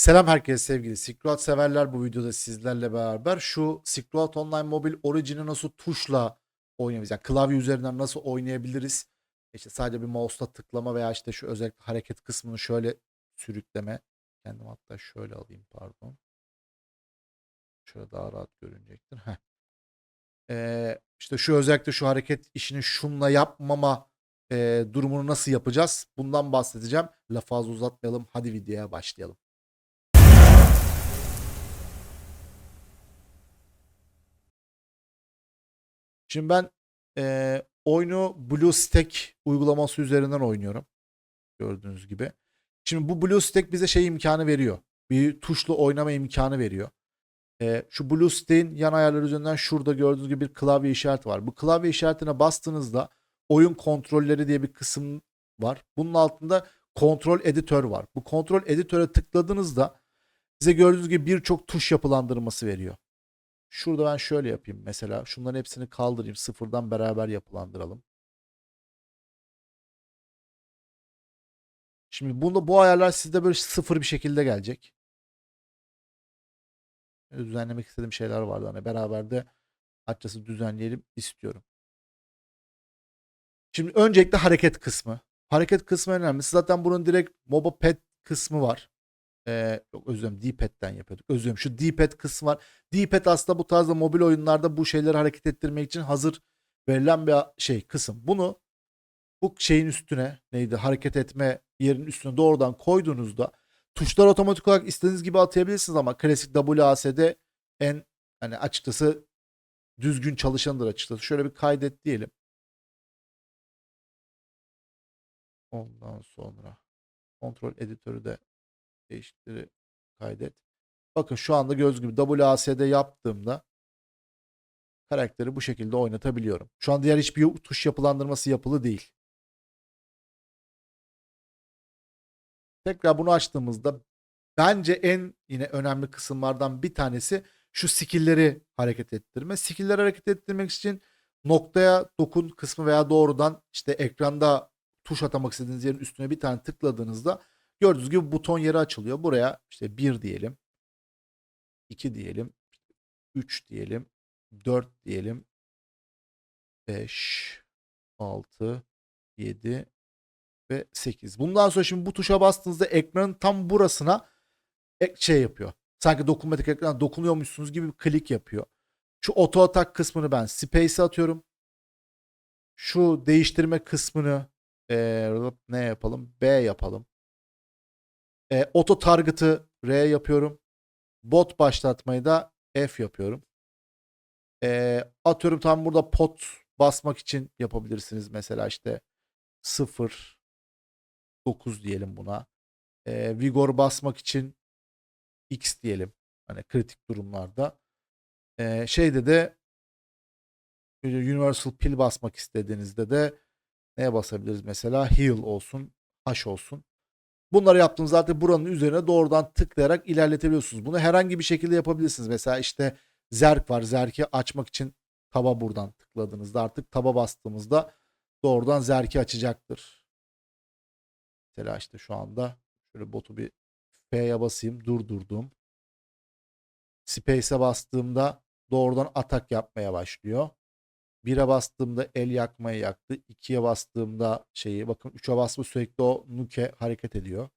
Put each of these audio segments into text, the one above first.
Selam herkese sevgili Silk Road severler bu videoda sizlerle beraber şu Silk Road Online Mobile Origin'i nasıl tuşla oynayabiliriz? Yani klavye üzerinden nasıl oynayabiliriz? İşte sadece bir mouse'la tıklama veya işte şu özellikle hareket kısmını şöyle sürükleme. Kendim hatta şöyle alayım pardon. Şöyle daha rahat görünecektir. Heh. Ee, işte şu özellikle şu hareket işini şunla yapmama e, durumunu nasıl yapacağız? Bundan bahsedeceğim. Lafı fazla uzatmayalım. Hadi videoya başlayalım. Şimdi ben eee, oyunu BlueStack uygulaması üzerinden oynuyorum. Gördüğünüz gibi. Şimdi bu BlueStack bize şey imkanı veriyor. Bir tuşlu oynama imkanı veriyor. Eee, şu BlueStack'in yan ayarları üzerinden şurada gördüğünüz gibi bir klavye işareti var. Bu klavye işaretine bastığınızda oyun kontrolleri diye bir kısım var. Bunun altında kontrol editör var. Bu kontrol editöre tıkladığınızda size gördüğünüz gibi birçok tuş yapılandırması veriyor. Şurada ben şöyle yapayım mesela. Şunların hepsini kaldırayım. Sıfırdan beraber yapılandıralım. Şimdi bunda bu ayarlar sizde böyle sıfır bir şekilde gelecek. Düzenlemek istediğim şeyler vardı. Hani beraber de açıkçası düzenleyelim istiyorum. Şimdi öncelikle hareket kısmı. Hareket kısmı en önemlisi. Zaten bunun direkt MOBA Pad kısmı var. Ee, yok dilerim D-Pad'den yapıyorduk. Dilerim şu D-Pad kısmı var. D-Pad aslında bu tarzda mobil oyunlarda bu şeyleri hareket ettirmek için hazır verilen bir şey kısım. Bunu bu şeyin üstüne neydi hareket etme yerinin üstüne doğrudan koyduğunuzda tuşlar otomatik olarak istediğiniz gibi atayabilirsiniz ama klasik WASD en hani açıkçası düzgün çalışandır açıkçası. Şöyle bir kaydet diyelim. Ondan sonra kontrol editörü de değiştir kaydet. Bakın şu anda göz gibi WASD yaptığımda karakteri bu şekilde oynatabiliyorum. Şu an diğer hiçbir tuş yapılandırması yapılı değil. Tekrar bunu açtığımızda bence en yine önemli kısımlardan bir tanesi şu skill'leri hareket ettirme. Skill'leri hareket ettirmek için noktaya dokun kısmı veya doğrudan işte ekranda tuş atamak istediğiniz yerin üstüne bir tane tıkladığınızda gördüğünüz gibi buton yeri açılıyor. Buraya işte 1 diyelim. 2 diyelim. 3 diyelim. 4 diyelim. 5 6 7 ve 8. Bundan sonra şimdi bu tuşa bastığınızda ekranın tam burasına şey yapıyor. Sanki dokunmatik ekrana dokunuyormuşsunuz gibi bir klik yapıyor. Şu oto atak kısmını ben space'e atıyorum. Şu değiştirme kısmını eee, ne yapalım? B yapalım. E, auto target'ı R yapıyorum. Bot başlatmayı da F yapıyorum. E, atıyorum tam burada pot basmak için yapabilirsiniz. Mesela işte 0 9 diyelim buna. E, vigor basmak için X diyelim. Hani kritik durumlarda. E, şeyde de Universal Pill basmak istediğinizde de neye basabiliriz mesela? Heal olsun, H olsun. Bunları yaptığınız zaten buranın üzerine doğrudan tıklayarak ilerletebiliyorsunuz. Bunu herhangi bir şekilde yapabilirsiniz. Mesela işte zerk var. Zerki açmak için taba buradan tıkladığınızda artık taba bastığımızda doğrudan zerki açacaktır. Mesela işte şu anda şöyle botu bir F'ye basayım. Durdurdum. Space'e bastığımda doğrudan atak yapmaya başlıyor. 1'e bastığımda el yakmayı yaktı. 2'ye bastığımda şeyi bakın 3'e basma sürekli o nuke hareket ediyor.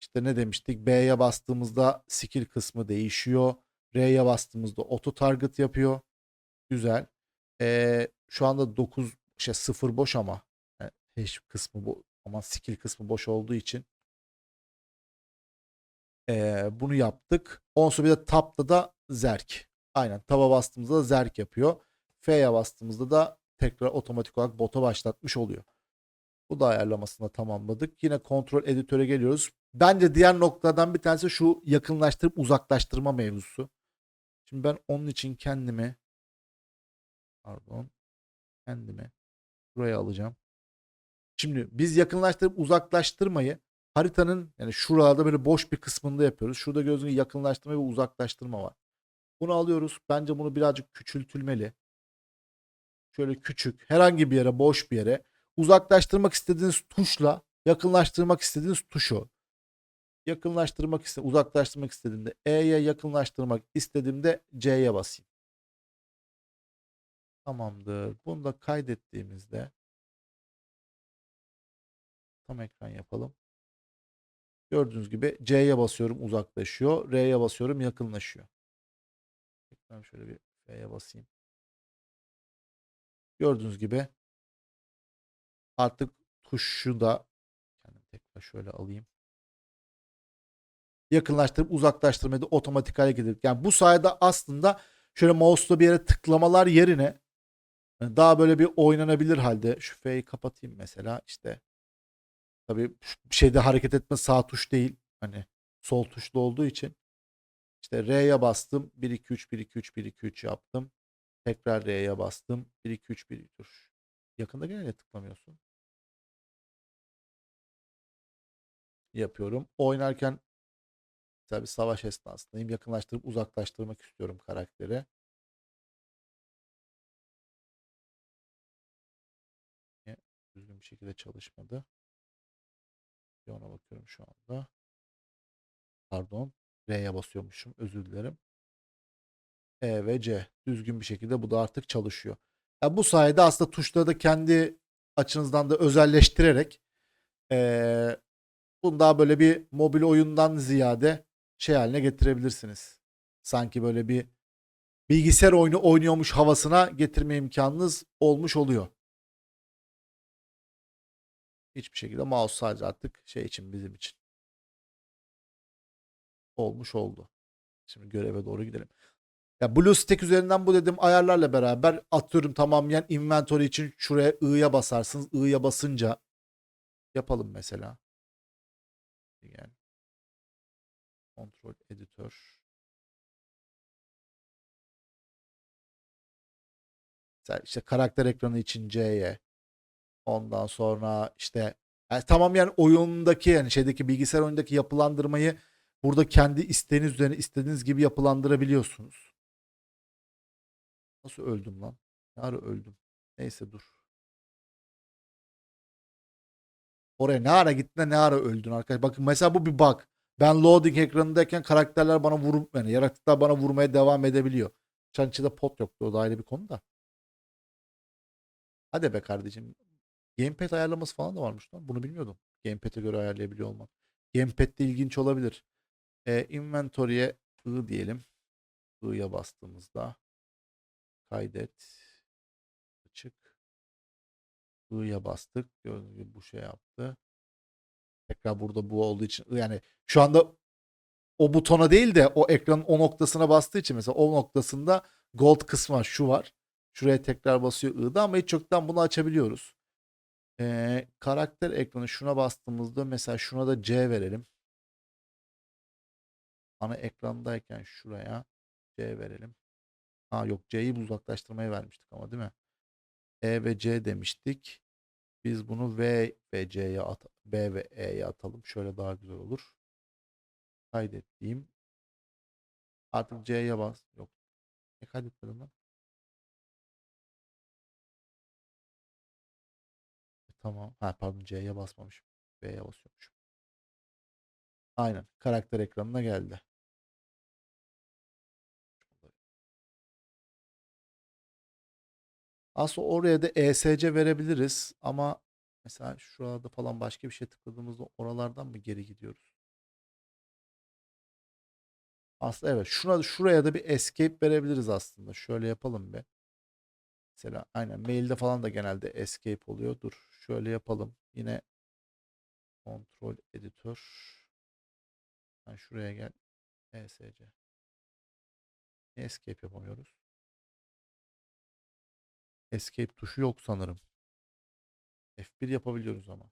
İşte ne demiştik? B'ye bastığımızda skill kısmı değişiyor. R'ye bastığımızda auto target yapıyor. Güzel. Ee, şu anda 9 şey 0 boş ama yani hash kısmı bu ama skill kısmı boş olduğu için ee, bunu yaptık. Ondan sonra bir de tapta da zerk. Aynen taba bastığımızda da zerk yapıyor. F'ye bastığımızda da tekrar otomatik olarak bota başlatmış oluyor. Bu da ayarlamasını tamamladık. Yine kontrol editöre geliyoruz. Bence diğer noktadan bir tanesi şu yakınlaştırıp uzaklaştırma mevzusu. Şimdi ben onun için kendimi pardon kendimi buraya alacağım. Şimdi biz yakınlaştırıp uzaklaştırmayı haritanın yani şuralarda böyle boş bir kısmında yapıyoruz. Şurada gözünü yakınlaştırma ve uzaklaştırma var. Bunu alıyoruz. Bence bunu birazcık küçültülmeli şöyle küçük herhangi bir yere boş bir yere uzaklaştırmak istediğiniz tuşla yakınlaştırmak istediğiniz tuşu yakınlaştırmak iste, uzaklaştırmak istediğimde E'ye yakınlaştırmak istediğimde C'ye basayım. Tamamdır. Bunu da kaydettiğimizde tam ekran yapalım. Gördüğünüz gibi C'ye basıyorum uzaklaşıyor. R'ye basıyorum yakınlaşıyor. Tekrar şöyle bir F'ye basayım. Gördüğünüz gibi artık tuşu da kendim tekrar şöyle alayım. Yakınlaştırıp uzaklaştırmayı da otomatik hale getirdik. Yani bu sayede aslında şöyle mouse'la bir yere tıklamalar yerine e, daha böyle bir oynanabilir halde şu F'yi kapatayım mesela işte tabii şu şeyde hareket etme sağ tuş değil hani sol tuşlu olduğu için işte R'ye bastım 1 2 3 1 2 3 1 2 3 yaptım. Tekrar R'ye bastım 1 2 3 1 dur. Yakında gene tıklamıyorsun. Yapıyorum. Oynarken mesela bir savaş esnasındayım. Yakınlaştırıp uzaklaştırmak istiyorum karakteri. Düzgün bir şekilde çalışmadı. Bir ona bakıyorum şu anda. Pardon. R'ye basıyormuşum. Özür dilerim. E ve C. Düzgün bir şekilde bu da artık çalışıyor. Ya bu sayede aslında tuşları da kendi açınızdan da özelleştirerek eee bunu daha böyle bir mobil oyundan ziyade şey haline getirebilirsiniz. Sanki böyle bir bilgisayar oyunu oynuyormuş havasına getirme imkanınız olmuş oluyor. Hiçbir şekilde mouse sadece artık şey için bizim için. Olmuş oldu. Şimdi göreve doğru gidelim. Ya BlueStack üzerinden bu dedim ayarlarla beraber atıyorum tamamlayan inventory için şuraya I'ya basarsınız. I'ya basınca yapalım mesela. Yani kontrol editör. Mesela işte karakter ekranı için C'ye. Ondan sonra işte yani tamam yani oyundaki yani şeydeki bilgisayar oyundaki yapılandırmayı burada kendi isteğiniz üzerine istediğiniz gibi yapılandırabiliyorsunuz. Nasıl öldüm lan? Ne ara öldüm? Neyse dur. Oraya ne ara gittin ne ara öldün arkadaş. Bakın mesela bu bir bug. Ben loading ekranındayken karakterler bana vurup yani yaratıklar bana vurmaya devam edebiliyor. Çançıda pot yoktu o da ayrı bir konu da. Hadi be kardeşim. Gamepad ayarlaması falan da varmış lan. Bunu bilmiyordum. Gamepad'e göre ayarlayabiliyor olmak. Gamepad de ilginç olabilir. E, inventory'e I diyelim. I'ya bastığımızda kaydet açık I'ya bastık. Gördüğünüz gibi bu şey yaptı. Tekrar burada bu olduğu için yani şu anda o butona değil de o ekranın o noktasına bastığı için mesela o noktasında gold kısmı var. Şu var. Şuraya tekrar basıyor I'da ama hiç çoktan bunu açabiliyoruz. Ee, karakter ekranı şuna bastığımızda mesela şuna da C verelim. Ana ekrandayken şuraya C verelim. Ha yok C'yi uzaklaştırmaya vermiştik ama değil mi? E ve C demiştik. Biz bunu V ve C'ye at B ve E'ye atalım. Şöyle daha güzel olur. Kaydettiğim. Artık C'ye bas. Yok. Ne kaydetmedim lan? E, tamam. Ha pardon C'ye basmamışım. B'ye basıyormuşum. Aynen. Karakter ekranına geldi. Aslında oraya da ESC verebiliriz ama mesela şurada falan başka bir şey tıkladığımızda oralardan mı geri gidiyoruz? Aslında evet şuna şuraya da bir escape verebiliriz aslında. Şöyle yapalım bir. Mesela aynen mailde falan da genelde escape oluyor. Dur şöyle yapalım. Yine kontrol editör. Ben şuraya gel. ESC. Escape yapamıyoruz? Escape tuşu yok sanırım. F1 yapabiliyoruz ama.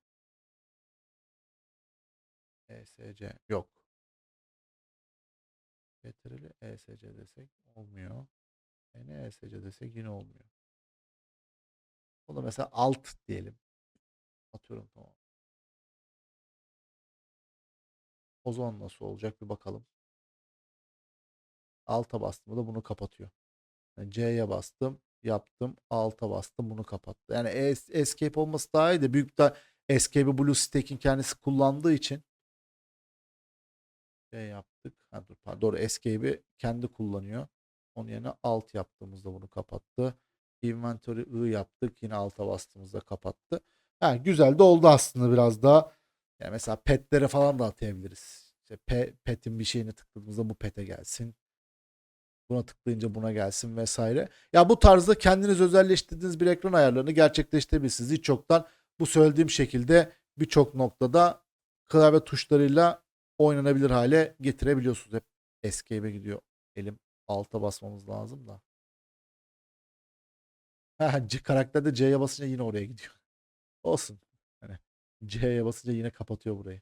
ESC yok. Ctrl ESC desek olmuyor. Yine ESC desek yine olmuyor. O da mesela alt diyelim. Atıyorum tamam. O nasıl olacak bir bakalım. Alta bastım da bunu kapatıyor. Yani C'ye bastım yaptım. Alta bastım bunu kapattı. Yani es- escape olması daha iyi de büyük de escape'i BlueStack'in kendisi kullandığı için şey yaptık. Ha, dur, pardon, doğru escape'i kendi kullanıyor. Onun yerine alt yaptığımızda bunu kapattı. Inventory I yaptık. Yine alta bastığımızda kapattı. Ha, güzel de oldu aslında biraz daha. Yani mesela petlere falan da atayabiliriz. İşte pe, pet'in bir şeyini tıkladığımızda bu pet'e gelsin. Buna tıklayınca buna gelsin vesaire. Ya bu tarzda kendiniz özelleştirdiğiniz bir ekran ayarlarını gerçekleştirebilirsiniz. Hiç çoktan bu söylediğim şekilde birçok noktada klavye tuşlarıyla oynanabilir hale getirebiliyorsunuz. Hep escape'e gidiyor. Elim alta basmamız lazım da. C karakterde C'ye basınca yine oraya gidiyor. Olsun. Hani C'ye basınca yine kapatıyor burayı.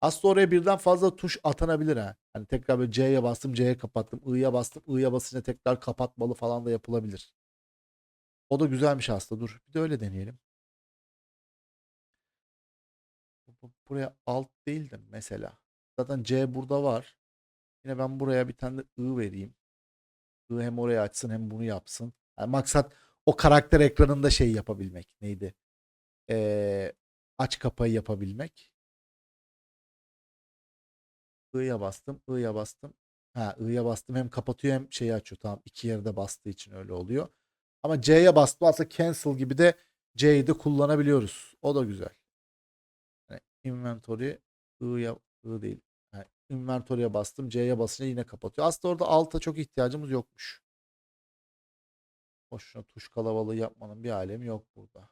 Aslında oraya birden fazla tuş atanabilir ha. Hani tekrar böyle C'ye bastım, C'ye kapattım, I'ya bastım, I'ya basınca tekrar kapatmalı falan da yapılabilir. O da güzelmiş aslında. Dur bir de öyle deneyelim. Bu- Buraya alt değil de mesela. Zaten C burada var. Yine ben buraya bir tane de I vereyim. I hem oraya açsın hem bunu yapsın. Yani maksat o karakter ekranında şey yapabilmek. Neydi? Ee, aç kapayı yapabilmek. I'ya bastım. I'ya bastım. Ha I'ya bastım hem kapatıyor hem şeyi açıyor. Tamam iki yerde bastığı için öyle oluyor. Ama C'ye bastım aslında cancel gibi de C'yi de kullanabiliyoruz. O da güzel. Yani inventory I'ya I değil. Yani inventory'e bastım. C'ye basınca yine kapatıyor. Aslında orada alta çok ihtiyacımız yokmuş. Boşuna tuş kalabalığı yapmanın bir alemi yok burada.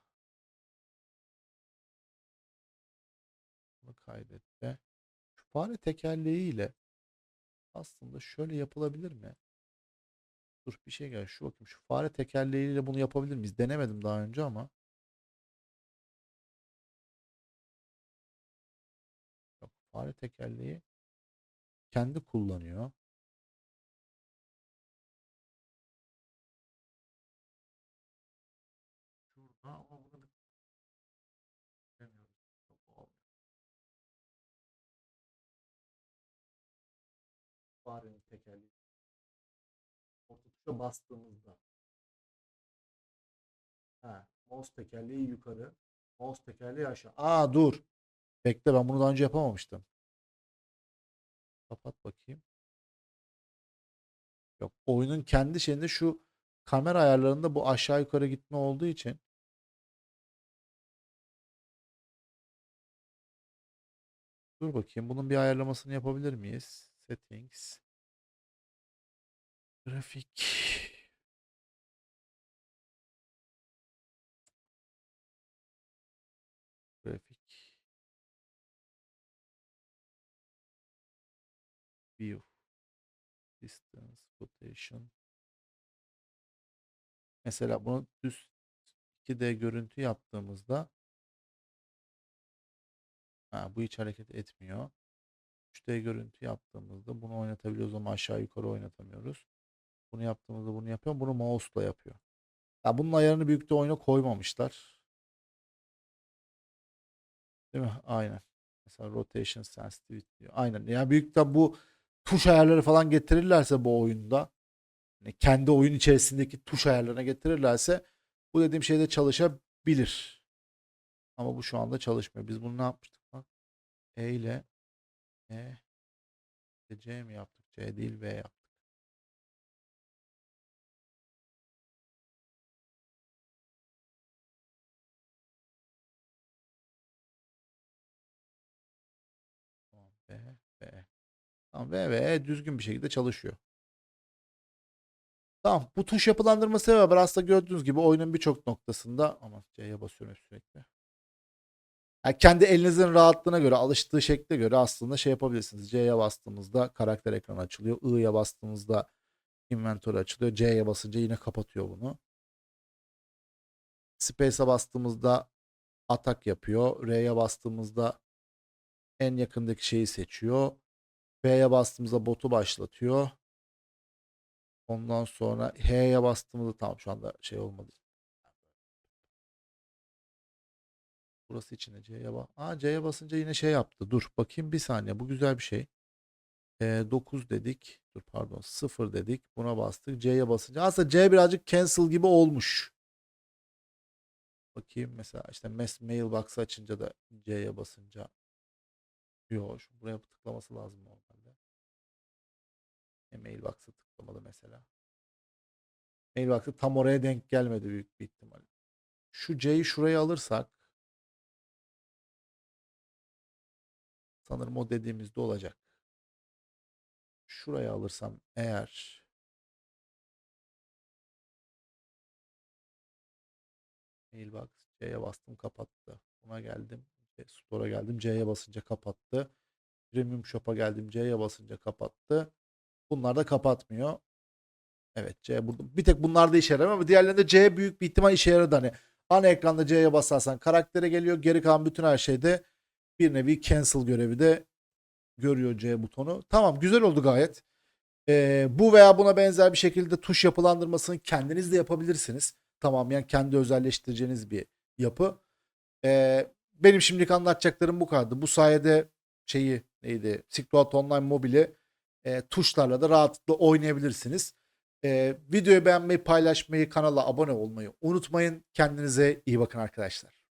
Bunu kaydetti. Şu fare tekerleğiyle aslında şöyle yapılabilir mi? Dur bir şey gel. Şu bakayım. Şu fare tekerleğiyle bunu yapabilir miyiz? Denemedim daha önce ama. Yok, fare tekerleği kendi kullanıyor. Tuşa bastığımızda. Ha, mouse tekerleği yukarı. Mouse tekerleği aşağı. Aa dur. Bekle ben bunu daha önce yapamamıştım. Kapat bakayım. Yok oyunun kendi şeyinde şu kamera ayarlarında bu aşağı yukarı gitme olduğu için Dur bakayım bunun bir ayarlamasını yapabilir miyiz? Settings. Grafik. Grafik. View. Distance. Rotation. Mesela bunu düz 2D görüntü yaptığımızda ha, bu hiç hareket etmiyor. 3D görüntü yaptığımızda bunu oynatabiliyoruz ama aşağı yukarı oynatamıyoruz. Bunu yaptığımızda bunu yapıyor. Bunu mouse'la yapıyor. Ya bunun ayarını büyükte oyuna koymamışlar. Değil mi? Aynen. Mesela rotation sensitivity diyor. Aynen. Yani büyükte bu tuş ayarları falan getirirlerse bu oyunda hani kendi oyun içerisindeki tuş ayarlarına getirirlerse bu dediğim şeyde çalışabilir. Ama bu şu anda çalışmıyor. Biz bunu ne yapmıştık? Bak. E ile E C mi yaptık? C değil V yaptık. V, V. Tamam V ve düzgün bir şekilde çalışıyor. Tamam. Bu tuş yapılandırması beraber aslında gördüğünüz gibi oyunun birçok noktasında ama C'ye basıyorum sürekli. Yani kendi elinizin rahatlığına göre, alıştığı şekle göre aslında şey yapabilirsiniz. C'ye bastığımızda karakter ekranı açılıyor. I'ya bastığımızda inventory açılıyor. C'ye basınca yine kapatıyor bunu. Space'e bastığımızda atak yapıyor. R'ye bastığımızda en yakındaki şeyi seçiyor. B'ye bastığımızda botu başlatıyor. Ondan sonra H'ye bastığımızda tam şu anda şey olmadı. Burası içine C'ye bas. Aa C'ye basınca yine şey yaptı. Dur bakayım bir saniye. Bu güzel bir şey. Ee, 9 dedik. Dur pardon 0 dedik. Buna bastık. C'ye basınca. Aslında C birazcık cancel gibi olmuş. Bakayım mesela işte mes mailbox açınca da C'ye basınca Yo, şu buraya tıklaması lazım normalde. E, Mailbox'a tıklamadı mesela. Mailbox'a tam oraya denk gelmedi büyük bir ihtimal. Şu C'yi şuraya alırsak sanırım o dediğimizde olacak. Şuraya alırsam eğer Mailbox C'ye bastım kapattı. Buna geldim. C- Store'a geldim. C'ye basınca kapattı. Premium Shop'a geldim. C'ye basınca kapattı. Bunlar da kapatmıyor. Evet C burada. Bir tek bunlar da işe yarar ama diğerlerinde C büyük bir ihtimal işe yaradı. Hani ana ekranda C'ye basarsan karaktere geliyor. Geri kalan bütün her şeyde bir nevi cancel görevi de görüyor C butonu. Tamam güzel oldu gayet. Ee, bu veya buna benzer bir şekilde tuş yapılandırmasını kendiniz de yapabilirsiniz. Tamamen kendi özelleştireceğiniz bir yapı. Ee, benim şimdilik anlatacaklarım bu kadardı. Bu sayede şeyi neydi? Silk Road Online Mobile'i e, tuşlarla da rahatlıkla oynayabilirsiniz. E, videoyu beğenmeyi, paylaşmayı, kanala abone olmayı unutmayın. Kendinize iyi bakın arkadaşlar.